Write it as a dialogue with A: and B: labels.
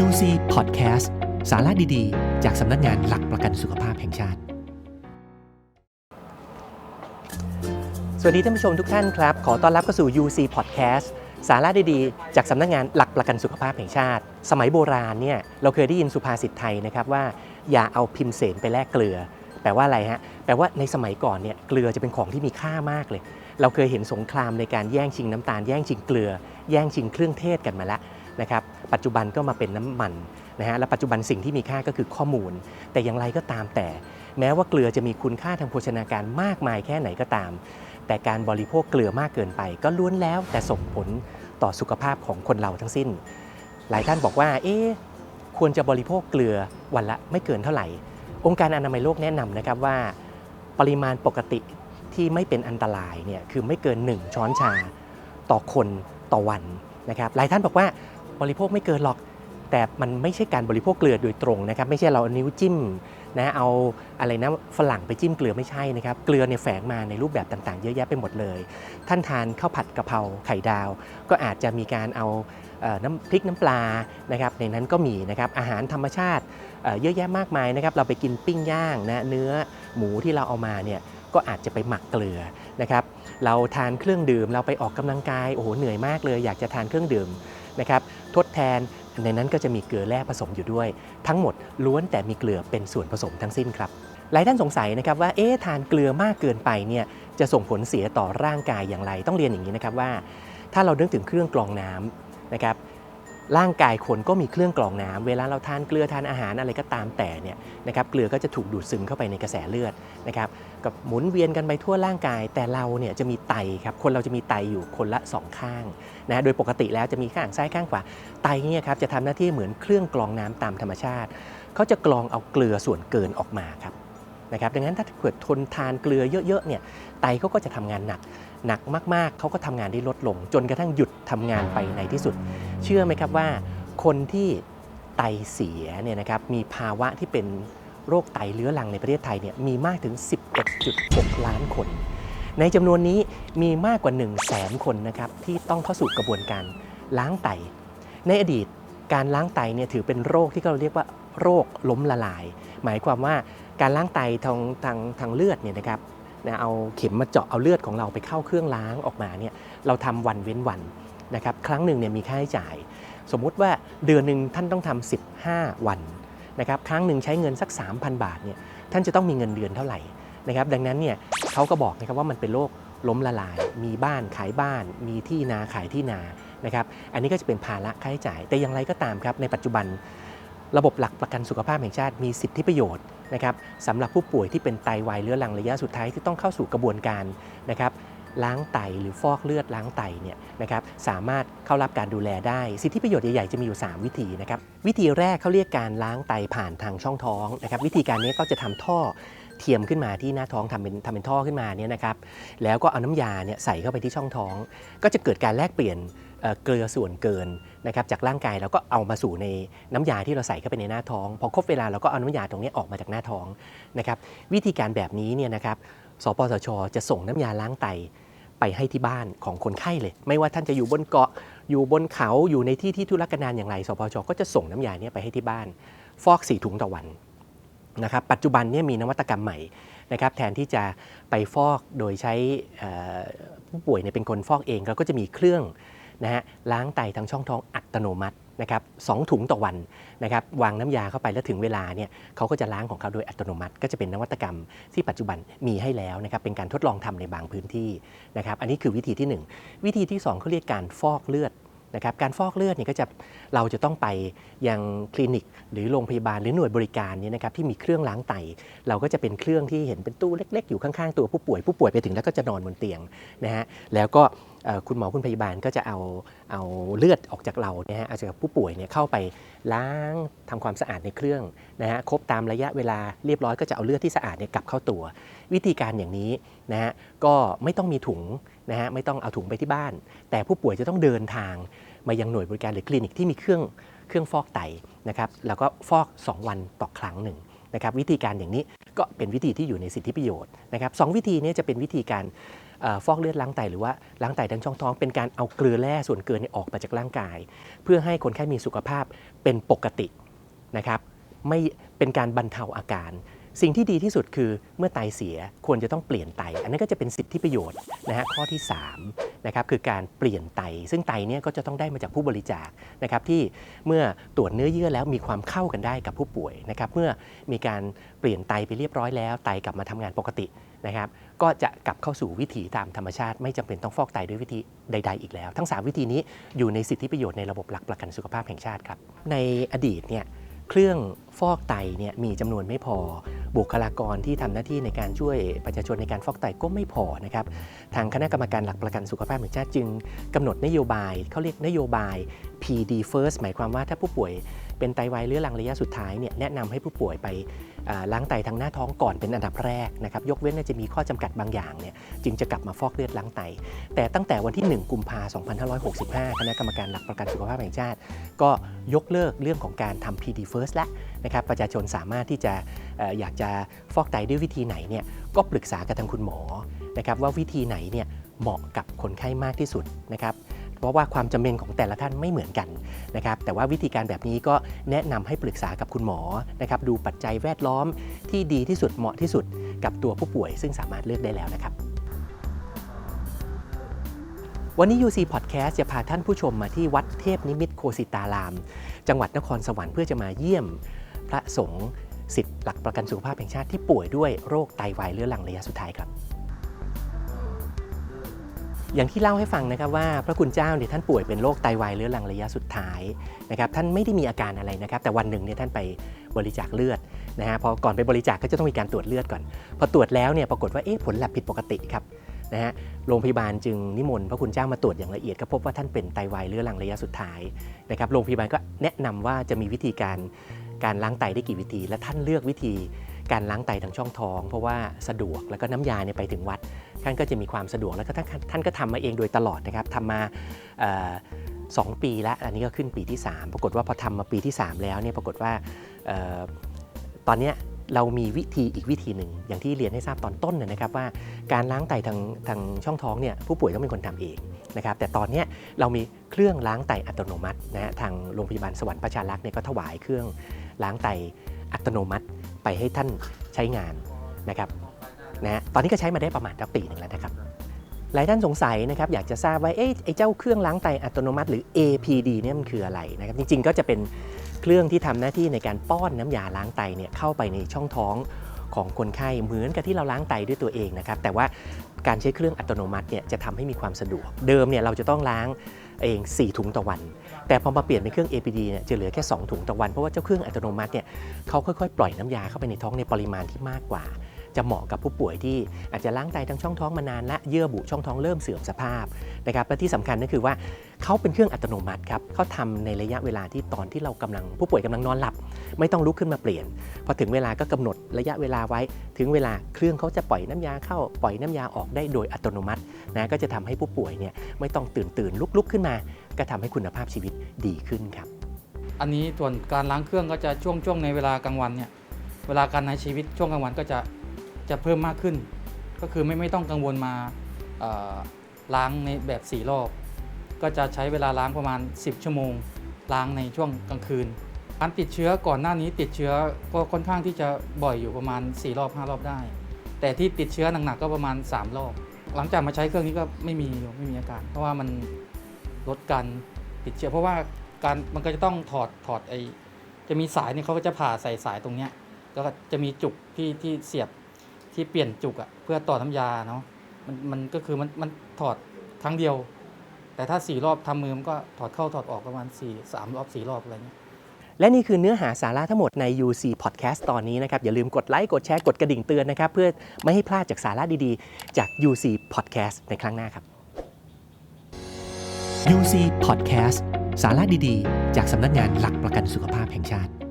A: UC Podcast สาระดีๆ จากสำนักงานหลักประกันสุขภาพแห่งชาติ สวัสดีท่านผู้ชมทุกท่านครับ ขอต้อนรับเข้าสู่ UC Podcast สาระดีๆ จากสำนักงานหลักประกันสุขภาพแห่งชาติ สมัยโบราณเนี่ยเราเคยได้ยินสุภาษิตไทยนะครับว่า อย่าเอาพิมเสนไปแลกเกลือ แปลว่าอะไรฮะ แปลว่าในสมัยก่อนเนี่ยเกลือจะเป็นของที่มีค่ามากเลย เราเคยเห็นสงครามในการแย่งชิงน้ำตาลแย่งชิงเกลือ แย่งชิงเครื่องเทศกันมาแล้วนะครับ ปัจจุบันก็มาเป็นน้ำมันนะฮะและปัจจุบันสิ่งที่มีค่าก็คือข้อมูล แต่อย่างไรก็ตามแต่ แม้ว่าเกลือจะมีคุณค่าทางโภชนาการมากมายแค่ไหนก็ตาม แต่การบริโภคเกลือมากเกินไป ก็ล้วนแล้วแต่ส่งผลต่อสุขภาพของคนเราทั้งสิ้น หลายท่านบอกว่า เอ๊ะควรจะบริโภคเกลือวันละไม่เกินเท่าไหร่ องค์การอนามัยโลกแนะนำนะครับว่า ปริมาณปกติที่ไม่เป็นอันตรายเนี่ยคือไม่เกิน 1 ช้อนชาต่อคนต่อวันนะครับหลายท่านบอกว่า บริโภคไม่เกินหรอก แต่มันไม่ใช่การบริโภคเกลือโดยตรงนะครับ ไม่ใช่เราเอานิ้วจิ้มนะเอาอะไรนะฝรั่งไปจิ้มเกลือไม่ใช่นะครับ เกลือเนี่ยแฝงมาในรูปแบบต่างๆ เยอะแยะไปหมดเลย ท่านทานข้าวผัดกะเพราไข่ดาว ก็อาจจะมีการเอาน้ำพริกน้ำปลานะครับในนั้นก็มีนะครับอาหารธรรมชาติเอ่อเยอะแยะมากมายนะครับเราไปกินปิ้งย่างนะเนื้อหมูที่เราเอามาเนี่ยก็อาจจะไปหมักเกลือนะครับเราทานเครื่องดื่มเราไปออกกำลังกายโอ้โหเหนื่อยมากเลย อยากจะทานเครื่องดื่ม นะครับทดแทนในนั้นก็จะมีเกลือแร่ผสมอยู่ด้วย ทั้งหมดล้วนแต่มีเกลือเป็นส่วนผสมทั้งสิ้นครับหลายท่านสงสัยนะครับว่าเอ๊ะทานเกลือมากเกินไปเนี่ยจะส่งผลเสียต่อร่างกายอย่างไร ต้องเรียนอย่างนี้นะครับว่า ถ้าเรานึกถึงเครื่องกรองน้ำนะครับ ร่างกายคนก็มีเครื่องกรองน้ำเวลาเราทานเกลือทานอาหารอะไรก็ตามแต่เนี่ยนะครับเกลือก็จะถูกดูดซึมเข้าไปในกระแสเลือดนะครับกับหมุนเวียนกันไปทั่วร่างกาย แต่เราเนี่ยจะมีไตครับคนเราจะมีไตอยู่คนละสองข้างนะโดยปกติแล้วจะมีข้างซ้ายข้างขวาไตเนี่ยครับจะทำหน้าที่เหมือนเครื่องกรองน้ำตามธรรมชาติเขาจะกรองเอาเกลือส่วนเกินออกมาครับ นะครับดังนั้นถ้าเกิดทนทานเกลือเยอะๆเนี่ยไตเขาก็จะทำงานหนัก หนักมากๆ เขาก็ทำงานได้ลดลง จนกระทั่งหยุดทำงานไปในที่สุด เชื่อไหมครับว่า คนที่ไตเสียเนี่ยนะครับมีภาวะที่เป็นโรคไตเรื้อรังในประเทศไทยเนี่ยมีมากถึง 11.6 ล้านคน ในจำนวนนี้มีมากกว่า 1 0 0 0 0แสนคนนะครับที่ต้องเข้าสู่กระบวนการล้างไต ในอดีตการล้างไตเนี่ยถือเป็นโรคที่เราเรียกว่า โรคล้มละลาย หมายความว่าการล้างไตทางทางทางเลือดเนี่ยนะครับนะเอาเข็มมาเจาะเอาเลือดของเราไปเข้าเครื่องล้างออกมาเนี่ยเราทำวันเว้นวันนะครับครั้งหนึ่งเนี่ยมีค่าใช้จ่าย สมมุติว่าเดือนหนึ่งท่านต้องทำ15 วันนะครับครั้งหนึ่งใช้เงินสัก 3,000 บาทเนี่ยท่านจะต้องมีเงินเดือนเท่าไหร่นะครับดังนั้นเนี่ยเขาก็บอกนะครับว่ามันเป็นโรคล้มละลาย มีบ้านขายบ้าน มีที่นาขายที่นานะครับอันนี้ก็จะเป็นภาระค่าใช้จ่าย แต่อย่างไรก็ตามครับในปัจจุบัน ระบบหลักประกันสุขภาพแห่งชาติมีสิทธิประโยชน์นะครับสำหรับผู้ป่วยที่เป็นไตวายเรื้อรังระยะสุดท้ายที่ต้องเข้าสู่กระบวนการนะครับล้างไตหรือฟอกเลือดล้างไตเนี่ยนะครับสามารถเข้ารับการดูแลได้ สิทธิประโยชน์ใหญ่ๆจะมีอยู่ 3 วิธีนะครับวิธีแรกเขาเรียกการล้างไตผ่านทางช่องท้องนะครับวิธีการนี้ก็จะทำท่อ เทียมขึ้นมาที่หน้าท้องทำเป็นทำเป็นท่อขึ้นมาเนี่ยนะครับแล้วก็เอาน้ำยาเนี่ยใส่เข้าไปที่ช่องท้อง ก็จะเกิดการแลกเปลี่ยนเกลือส่วนเกินนะครับจากร่างกายแล้วก็เอามาสู่ในน้ำยาที่เราใส่เข้าไปในหน้าท้อง พอครบเวลาเราก็เอาน้ำยาตรงนี้ออกมาจากหน้าท้องนะครับวิธีการแบบนี้เนี่ยนะครับสปสช จะส่งน้ำยาล้างไตไปให้ที่บ้านของคนไข้เลย ไม่ว่าท่านจะอยู่บนเกาะอยู่บนเขาอยู่ในที่ที่ทุรกันดารอย่างไร สปสชก็จะส่งน้ำยาเนี้ไปให้ที่บ้าน ฟอกสี่ถุงต่อวัน นะครับปัจจุบันเนี่ยมีนวัตกรรมใหม่นะครับแทนที่จะไปฟอกโดยใช้ผู้ป่วยเนี่ยเป็นคนฟอกเองเราก็จะมีเครื่องนะฮะล้างไตทางช่องท้องอัตโนมัตินะครับสองถุงต่อวันนะครับวางน้ำยาเข้าไปแล้วถึงเวลาเนี่ยเขาก็จะล้างของเขาโดยอัตโนมัติ ก็จะเป็นนวัตกรรมที่ปัจจุบันมีให้แล้วนะครับเป็นการทดลองทำในบางพื้นที่นะครับอันนี้คือวิธีที่หนึ่งวิธีที่สองเขาเรียกการฟอกเลือด นะครับการฟอกเลือดเนี่ยก็จะเราจะต้องไปยังคลินิก หรือโรงพยาบาลหรือหน่วยบริการนี้นะครับที่มีเครื่องล้างไต เราก็จะเป็นเครื่องที่เห็นเป็นตู้เล็ก ๆ อยู่ข้างๆตัวผู้ป่วยผู้ป่วยไปถึงแล้วก็จะนอนบนเตียงนะฮะแล้วก็ คุณหมอคุณพยาบาลก็จะเอาเอาเลือดออกจากเราเนี่ยฮะเอาจากผู้ป่วยเนี่ยเข้าไปล้างทำความสะอาดในเครื่องนะฮะครบตามระยะเวลาเรียบร้อยก็จะเอาเลือดที่สะอาดเนี่ยกลับเข้าตัว วิธีการอย่างนี้นะฮะก็ไม่ต้องมีถุงนะฮะไม่ต้องเอาถุงไปที่บ้าน แต่ผู้ป่วยจะต้องเดินทางมายังหน่วยบริการหรือคลินิกที่มีเครื่องเครื่องฟอกไตนะครับแล้วก็ฟอก 2 วันต่อครั้งหนึ่งนะครับวิธีการอย่างนี้ก็เป็นวิธีที่อยู่ในสิทธิประโยชน์นะครับสองวิธีนี้จะเป็นวิธีการ ฟอกเลือดล้างไตหรือว่าล้างไตทางช่องท้องเป็นการเอาเกลือแร่ส่วนเกินออกมาจากร่างกาย เพื่อให้คนไข้มีสุขภาพเป็นปกตินะครับไม่เป็นการบรรเทาอาการ สิ่งที่ดีที่สุดคือเมื่อไตเสียควรจะต้องเปลี่ยนไต อันนั้นก็จะเป็นสิทธิประโยชน์นะฮะข้อที่3นะครับคือการเปลี่ยนไต ซึ่งไตเนี่ยก็จะต้องได้มาจากผู้บริจาคนะครับที่เมื่อตรวจเนื้อเยื่อแล้วมีความเข้ากันได้กับผู้ป่วยนะครับเมื่อมีการเปลี่ยนไตไปเรียบร้อยแล้ว ไตกลับมาทำงานปกตินะครับ ก็จะกลับเข้าสู่วิถีตามธรรมชาติ ไม่จำเป็นต้องฟอกไตด้วยวิธีใด ๆ อีกแล้ว ทั้ง 3 วิธีนี้อยู่ในสิทธิประโยชน์ในระบบหลักประกันสุขภาพแห่งชาติครับ ในอดีตเนี่ยเครื่องฟอกไตเนี่ยมีจำนวนไม่พอ บุคลากรที่ทำหน้าที่ในการช่วยประชาชนในการฟอกไตก็ไม่พอนะครับ ทางคณะกรรมการหลักประกันสุขภาพแห่งชาติจึงกำหนดนโยบายเขาเรียกนโยบาย PD first หมายความว่าถ้าผู้ป่วย เป็นไตวายเรื้อรังระยะสุดท้ายเนี่ยแนะนำให้ผู้ป่วยไปล้างไตทางหน้าท้องก่อนเป็นอันดับแรกนะครับยกเว้นว่าจะมีข้อจำกัดบางอย่างเนี่ยจึงจะกลับมาฟอกเลือดล้างไต แต่ตั้งแต่วันที่ 1 กุมภาพันธ์2565 คณะกรรมการหลักประกันสุขภาพแห่งชาติ ก็ยกเลิกเรื่องของการทำ PD first แล้วนะครับประชาชนสามารถที่จะอออยากจะฟอกไตด้วยวิธีไหนเนี่ยก็ปรึกษากับทางคุณหมอนะครับว่าวิธีไหนเนี่ยเหมาะกับคนไข้มากที่สุดนะครับ เพราะว่าความจำเป็นของแต่ละท่านไม่เหมือนกันนะครับแต่ว่าวิธีการแบบนี้ก็แนะนำให้ปรึกษากับคุณหมอนะครับดูปัจจัยแวดล้อมที่ดีที่สุดเหมาะที่สุดกับตัวผู้ป่วย ซึ่งสามารถเลือกได้แล้วนะครับ วันนี้ UC Podcast จะพาท่านผู้ชมมาที่วัดเทพนิมิตโคสิตาราม จังหวัดนครสวรรค์เพื่อจะมาเยี่ยมพระสงฆ์สิทธิ์หลักประกันสุขภาพแห่งชาติที่ป่วยด้วยโรคไตวายเรื้อรังระยะสุดท้ายครับ อย่างที่เล่าให้ฟังนะครับว่าพระคุณเจ้าเนี่ยท่านป่วยเป็นโรคไตวายเรื้อรังระยะสุดท้ายนะครับท่านไม่ได้มีอาการอะไรนะครับ แต่วันหนึ่งเนี่ยท่านไปบริจาคเลือดนะฮะพอก่อนไปบริจาคก็จะต้องมีการตรวจเลือดก่อน พอตรวจแล้วเนี่ยปรากฏว่าเอ๊ะผลแลบผิดปกติครับนะฮะโรงพยาบาลจึงนิมนต์พระคุณเจ้ามาตรวจอย่างละเอียดก็พบว่าท่านเป็นไตวายเรื้อรังระยะสุดท้ายนะครับโรงพยาบาลก็แนะนำว่าจะมีวิธีการการล้างไตได้กี่วิธี และท่านเลือกวิธีการล้างไตทางช่องท้อง เพราะว่าสะดวกแล้วก็น้ำยาเนี่ยไปถึงวัด ท่านก็จะมีความสะดวกแล้วก็ท่านก็ทำมาเองโดยตลอดนะครับทำมาสองปีแล้วอันนี้ก็ขึ้นปีที่ 3 ปรากฏว่าพอทำมาปีที่ 3 แล้วเนี่ยปรากฏว่าออตอนนี้เรามีวิธีอีกวิธีหนึ่ง อย่างที่เรียนให้ทราบตอนต้นนะครับว่าการล้างไตทางทางช่องท้องเนี่ยผู้ป่วยต้องเป็นคนทำเองนะครับแต่ตอนนี้เรามีเครื่องล้างไตอัตโนมัตินะฮะทางโรงพยาบาลสวรรค์ประชารักษ์เนี่ยก็ถวายเครื่องล้างไตอัตโนมัติไปให้ท่านใช้งานนะครับ นะฮะตอนนี้ก็ใช้มาได้ประมาณสักปีหนึ่งแล้วนะครับหลายท่านสงสัยนะครับอยากจะทราบว่าเอ๊ะไอ้เจ้าเครื่องล้างไตอัตโนมัติหรือ APD เนี่ยมันคืออะไรนะครับจริงๆ ก็จะเป็นเครื่องที่ทำหน้าที่ในการป้อนน้ำยาล้างไตเนี่ยเข้าไปในช่องท้องของคนไข้เหมือนกับที่เราล้างไตด้วยตัวเองนะครับแต่ว่าการใช้เครื่องอัตโนมัติเนี่ยจะทำให้มีความสะดวก เดิมเนี่ยเราจะต้องล้างเอง 4 ถุงต่อวัน แต่พอมาเปลี่ยนเป็นเครื่อง APD เนี่ยจะเหลือแค่ 2 ถุงต่อวัน เพราะว่าเจ้าเครื่องอัตโนมัติเนี่ยเขาค่อยๆ ปล่อยน้ำยาเข้าไปในท้องในปริมาณที่มากกว่า จะเหมาะกับผู้ป่วยที่อาจจะล้างไตทางช่องท้องมานานและเยื่อบุช่องท้องเริ่มเสื่อมสภาพนะครับและที่สำคัญก็คือว่าเขาเป็นเครื่องอัตโนมัติครับเขาทำในระยะเวลาที่ตอนที่เรากำลังผู้ป่วยกำลังนอนหลับ ไม่ต้องลุกขึ้นมาเปลี่ยน พอถึงเวลาก็กำหนดระยะเวลาไว้ ถึงเวลาเครื่องเขาจะปล่อยน้ำยาเข้าปล่อยน้ำยาออกได้โดยอัตโนมัตินะก็จะทำให้ผู้ป่วยเนี่ยไม่ต้องตื่นตื่นลุกลุกขึ้นมา ก็ทำให้คุณภาพชีวิตดีขึ้นครับ
B: อันนี้ส่วนการล้างเครื่องก็จะช่วงช่วงในเวลากลางวันเนี่ยเวลาการใช้ชีวิตช่วงกลางวันก็จะ จะเพิ่มมากขึ้น ก็คือไม่ไม่ต้องกังวลมาล้างในแบบ 4 รอบ ก็จะใช้เวลาล้างประมาณ 10 ชั่วโมง ล้างในช่วงกลางคืนการติดเชื้อก่อนหน้านี้ติดเชื้อก็ค่อนข้างที่จะบ่อยอยู่ประมาณ 4 รอบ 5 รอบได้ แต่ที่ติดเชื้อหนักๆก็ประมาณ 3 รอบ หลังจากมาใช้เครื่องนี้ก็ไม่มีไม่มีอาการ เพราะว่ามันลดการติดเชื้อ เพราะว่าการมันก็จะต้องถอดถอดไอจะมีสายเนี่ยเขาก็จะผ่าใส่สายตรงเนี้ยแล้วก็จะมีจุกที่ที่เสียบ ที่เปลี่ยนจุกอะเพื่อต่อน้ำยาเนาะมันมันก็คือมันมันถอดครั้งเดียว แต่ถ้าสี่รอบทำมือมันก็ถอดเข้าถอดออกประมาณสี่สามรอบสี่รอบอะไรเงี้ย
A: และนี่คือเนื้อหาสาระทั้งหมดใน UC Podcast ตอนนี้นะครับ อย่าลืมกดไลค์ กดแชร์ กดกระดิ่งเตือนนะครับ เพื่อไม่ให้พลาดจากสาระดีๆ จาก UC Podcast ในครั้งหน้าครับ UC Podcast สาระดีๆ จากสำนักงานหลักประกันสุขภาพแห่งชาติ